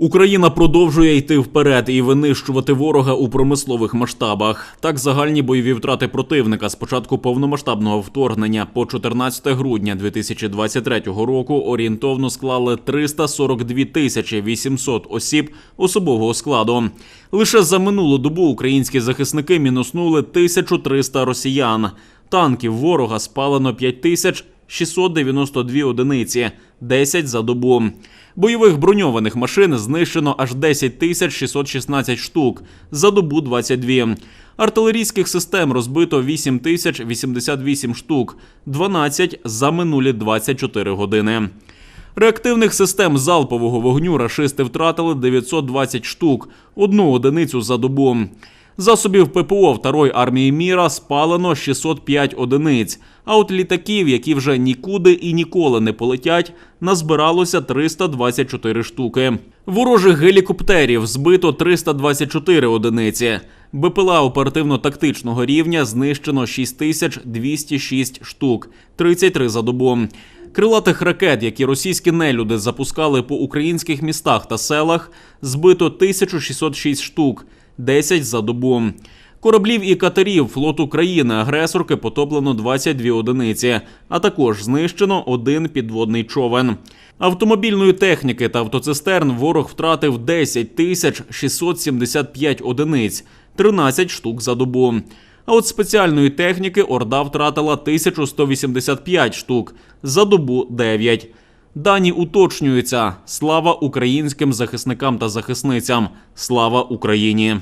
Україна продовжує йти вперед і винищувати ворога у промислових масштабах. Так, загальні бойові втрати противника з початку повномасштабного вторгнення по 14 грудня 2023 року орієнтовно склали 342 тисячі 800 осіб особового складу. Лише за минулу добу українські захисники мінуснули 1300 росіян. Танків ворога спалено 5692 одиниці, 10 за добу. Бойових броньованих машин знищено аж 10 тисяч 616 штук, за добу 22. Артилерійських систем розбито 8 тисяч 88 штук, 12 за минулі 24 години. Реактивних систем залпового вогню рашисти втратили 920 штук, одну одиницю за добу. Засобів ППО Второї армії міра спалено 605 одиниць. А от літаків, які вже нікуди і ніколи не полетять, назбиралося 324 штуки. Ворожих гелікоптерів збито 324 одиниці. БПЛА оперативно-тактичного рівня знищено 6206 штук, 33 за добу. Крилатих ракет, які російські нелюди запускали по українських містах та селах, збито 1606 штук, 10 за добу. Кораблів і катерів флоту країни-агресорки потоплено 22 одиниці, а також знищено один підводний човен. Автомобільної техніки та автоцистерн ворог втратив 10 тисяч 675 одиниць, 13 штук за добу. А от спеціальної техніки Орда втратила 1185 штук, за добу 9. Дані уточнюються. Слава українським захисникам та захисницям. Слава Україні!